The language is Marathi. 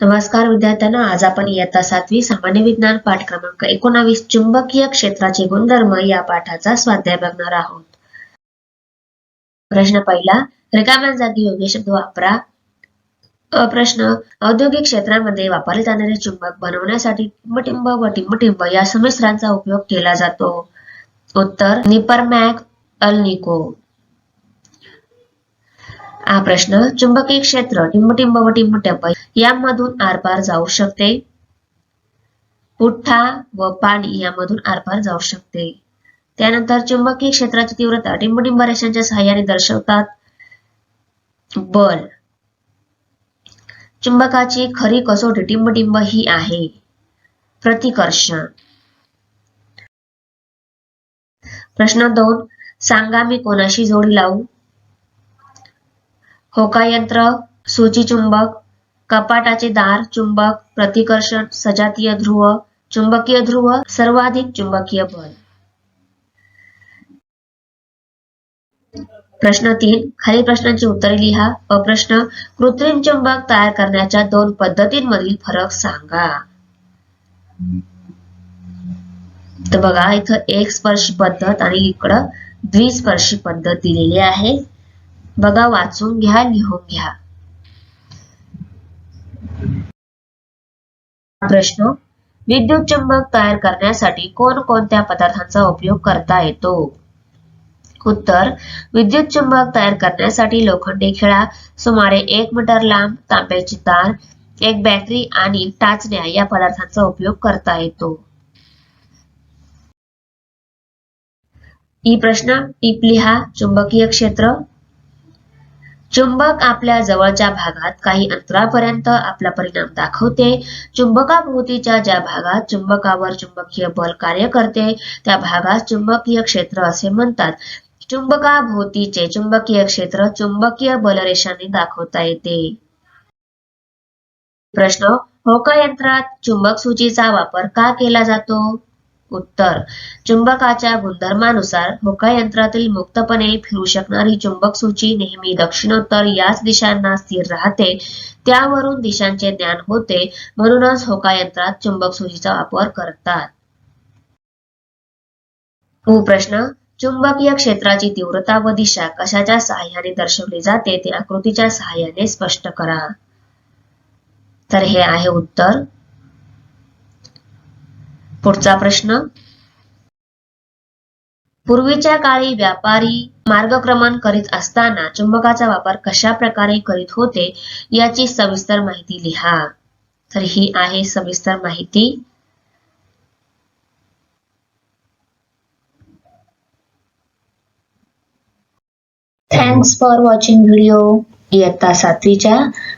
नमस्कार विद्यार्थ्यांना आज आपण इयत्ता सातवी सामान्य विज्ञान पाठ क्रमांक एकोणावीस चुंबकीय क्षेत्राचे गुणधर्म या पाठाचा स्वाध्याय बघणार आहोत. प्रश्न पहिला रिकाम्या जागी योग्य शब्द वापरा. अ प्रश्न औद्योगिक क्षेत्रामध्ये वापरले जाणारे चुंबक बनवण्यासाठी टिंबटिंब व टिंबटिंब या संमिश्रांचा उपयोग केला जातो. उत्तर निपरमॅक अल्निको हा प्रश्न चुंबकीय क्षेत्र टिंबटिंब व टिंबटिंब यामधून आरपार जाऊ शकते. पुठ्ठा व पाणी यामधून आरपार जाऊ शकते. त्यानंतर चुंबकीय क्षेत्राची तीव्रता टिंबटिंब रेषांच्या सहाय्याने दर्शवतात. बल. चुंबकाची खरी कसोटी टिंबटिंब ही आहे. प्रतिकर्षण. प्रश्न दोन. सांगा मी कोणाशी जोडी लावू? होकायंत्र सूची चुंबक कपाटाचे दार चुंबक प्रतिकर्षण सजातीय ध्रुव चुंबकीय ध्रुव सर्वाधिक चुंबकीय बल. प्रश्न तीन. खालील प्रश्नांची उत्तरे लिहा. अप्रश्न कृत्रिम चुंबक तयार करण्याच्या दोन पद्धतींमधील फरक सांगा. तर बघा इथं एक स्पर्शी पद्धत आणि इकडं द्विस्पर्शी पद्धत दिलेली आहे. बघा वाचून घ्या लिहून घ्या. प्रश्न विद्युत चुंबक तयार करण्यासाठी कोणकोणत्या पदार्थांचा उपयोग करता येतो? उत्तर विद्युत चुंबक तयार करण्यासाठी लोखंडी खिळा सुमारे एक मीटर लांब तांब्याची तार एक बॅटरी आणि टाचण्या या पदार्थांचा उपयोग करता येतो. ई प्रश्न टिप लिहा चुंबकीय क्षेत्र. चुंबक आपल्या जवळच्या भागात काही अंतरापर्यंत आपला परिणाम दाखवते. चुंबकाभोवतीच्या ज्या भागात चुंबकावर चुंबकीय बल कार्य करते त्या भागास चुंबकीय क्षेत्र असे म्हणतात. चुंबकाभोवतीचे चुंबकीय क्षेत्र चुंबकीय बलरेषांनी दाखवता येते. प्रश्न होका यंत्रात चुंबक सूचीचा वापर का केला जातो? उत्तर. चुंबकाच्या गुणधर्मानुसार होकायंत्रातील मुक्तपणे फिरू शकणारी चुंबक सूची नेहमी दक्षिणोत्तर याच दिशांना स्थिर राहते. त्यावरून दिशांचे ज्ञान होते म्हणूनच होकायंत्रात चुंबक सूचीचा वापर करतात. प्रश्न चुंबकीय क्षेत्राची तीव्रता व दिशा कशाच्या सहाय्याने दर्शवली जाते ते आकृतीच्या सहाय्याने स्पष्ट करा. तर हे आहे उत्तर. पुढचा प्रश्न. पूर्वीच्या काळी व्यापारी मार्गक्रमण करीत असताना चुंबकाचा वापर कशा प्रकारे करीत होते याची सविस्तर माहिती लिहा. तर ही आहे सविस्तर माहिती. थँक्स फॉर वॉचिंग व्हिडिओ इयत्ता सातवीच्या